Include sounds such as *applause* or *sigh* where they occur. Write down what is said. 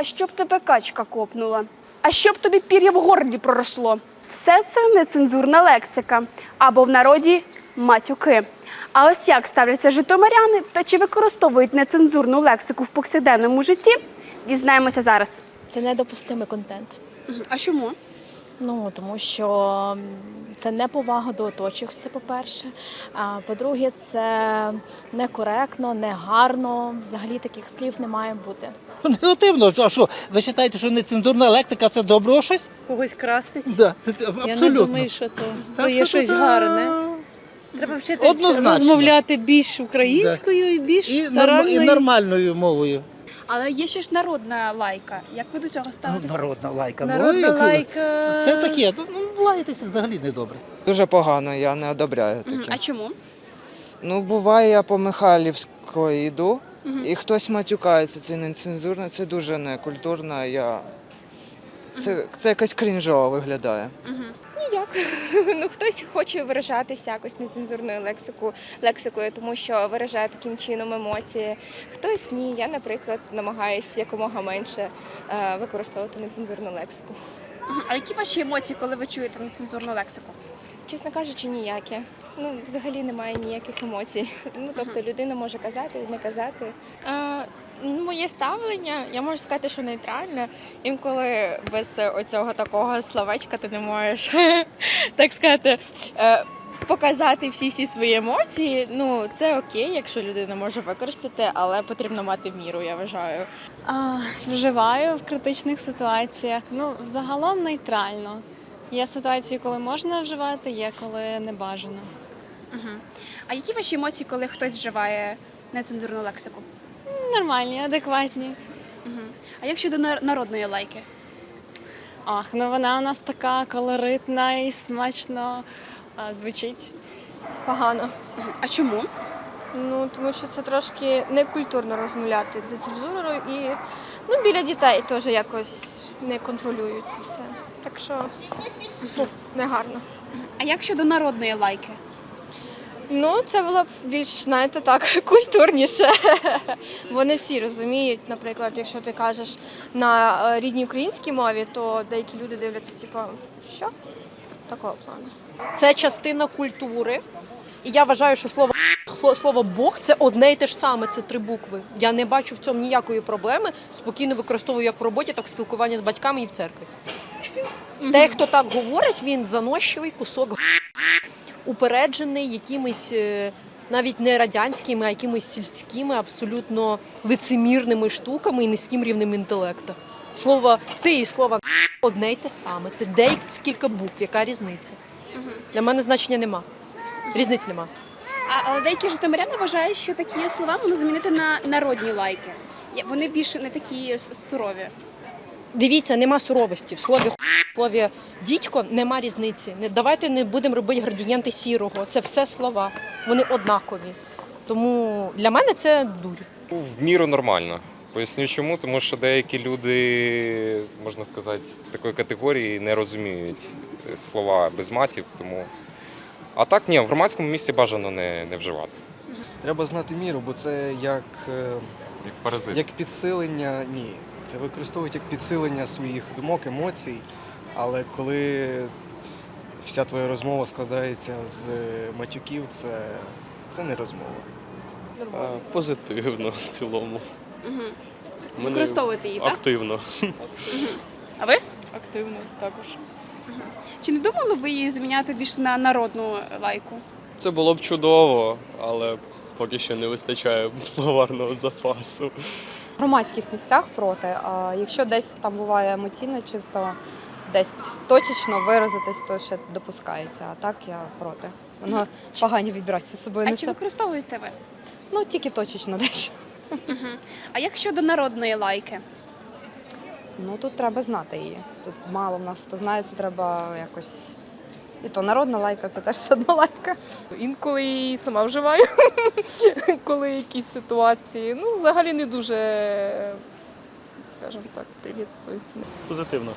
а щоб тебе качка копнула, а щоб тобі пір'я в горлі проросло. Все це нецензурна лексика або в народі матюки. А ось як ставляться житомиряни та чи використовують нецензурну лексику в повсякденному житті, дізнаємося зараз. Це недопустимий контент. А чому? Ну тому що це неповага до оточуючих, це по-перше. А по-друге, це некоректно, негарно. Взагалі таких слів не має бути. Негативно, а що? Ви вважаєте, що нецензурна лектика це добро щось? когось красить. Да, абсолютно. Я не думаю, що то, то є що щось тут, гарне. Треба вчитися розмовляти більш українською і більш І, старанною. і нормальною мовою. Але є ще ж народна лайка. Як ви до цього Ну, ставитесь? народна лайка. Народна ну, як- лайка. Це таке, ну, лаятися взагалі недобре. Дуже погано, я не одобряю таке. А чому? Ну, буває, я по Михайлівської йду, і хтось матюкається, це нецензурно, це дуже некультурно. Я... Це, це якось крінжово виглядає. Мгм. Ніяк. *laughs* Ну хтось хоче виражатися якось нецензурною лексику, лексикою, тому що виражає таким чином емоції. Хтось ні. Я, наприклад, намагаюся якомога менше е, використовувати нецензурну лексику. А які ваші емоції, коли ви чуєте нецензурну лексику? Чесно кажучи, ніякі. Ну, взагалі немає ніяких емоцій. Ну тобто людина може казати, не казати. Е, ну, Моє ставлення, я можу сказати, що нейтральне. Інколи без оцього такого словечка ти не можеш, *laughs* так сказати, е, показати всі всі свої емоції. Ну, це окей, якщо людина може використати, але потрібно мати міру, я вважаю. А, вживаю в критичних ситуаціях. Ну, взагалом нейтрально. Є ситуації, коли можна вживати, є коли не бажано. Мгм. А які ваші емоції, коли хтось вживає нецензурну лексику? Нормальні, адекватні. Мгм. А як щодо нар- народної лайки? Ах, ну вона у нас така колоритна і смачно а, звучить. Погано. Мгм. А чому? Ну тому що це трошки некультурно розмовляти нецензурою і ну, біля дітей теж якось не контролюють це все. Так що фу, негарно. А як щодо народної лайки? Ну, це було б більш, знаєте, так, *laughs* культурніше. Вони всі розуміють, наприклад, якщо ти кажеш на е, рідній українській мові, то деякі люди дивляться, типу, що? Такого плану. Це частина культури. І я вважаю, що слово слово Бог це одне і те ж саме, це три букви. Я не бачу в цьому ніякої проблеми. Спокійно використовую як в роботі, так і в спілкуванні з батьками і в церкві. Те, хто так говорить, він заносчивий кусок упереджений якимись е, навіть не радянськими, а якимись сільськими, абсолютно лицемірними штуками і низьким рівнем інтелекту. Слово ти і слово одне й те саме. Це декілька букв. Яка різниця? Для мене значення нема. Різниці нема. А, але деякі житомиряни вважають, що такі слова можна замінити на народні лайки. Вони більше не такі сурові. Дивіться, нема суровості. В слові в слові дідько нема різниці. Не давайте не будемо робити градієнти сірого. Це все слова. Вони однакові. Тому для мене це дурь. В міру нормально. Поясню чому, тому що деякі люди, можна сказати, такої категорії не розуміють слова без матів. Тому... А так ні, в громадському місці бажано не, не вживати. Треба знати міру, бо це як, е, Як паразит. як підсилення. Ні, це використовують як підсилення своїх думок, емоцій. Але коли вся твоя розмова складається з е, матюків, це, це не розмова. Позитивно в цілому. Угу. Використовуєте її, так? Активно. А ви? Активно також. Чи не думали ви її заміняти більш на народну лайку? Це було б чудово, але поки що не вистачає словарного запасу. Громадських місцях проти. А якщо десь там буває емоційно, чисто десь точечно виразитись, то ще допускається. А так я проти. Воно погані вібрації з собою А чи використовуєте ви? Ну тільки точечно десь. А як щодо народної лайки? Ну тут треба знати її. Тут мало в нас хто знає, це треба якось. І то народна лайка, це теж все одно лайка. Інколи і сама вживаю, *laughs* коли якісь ситуації. Ну, взагалі не дуже, скажімо так, привітствую. Позитивно.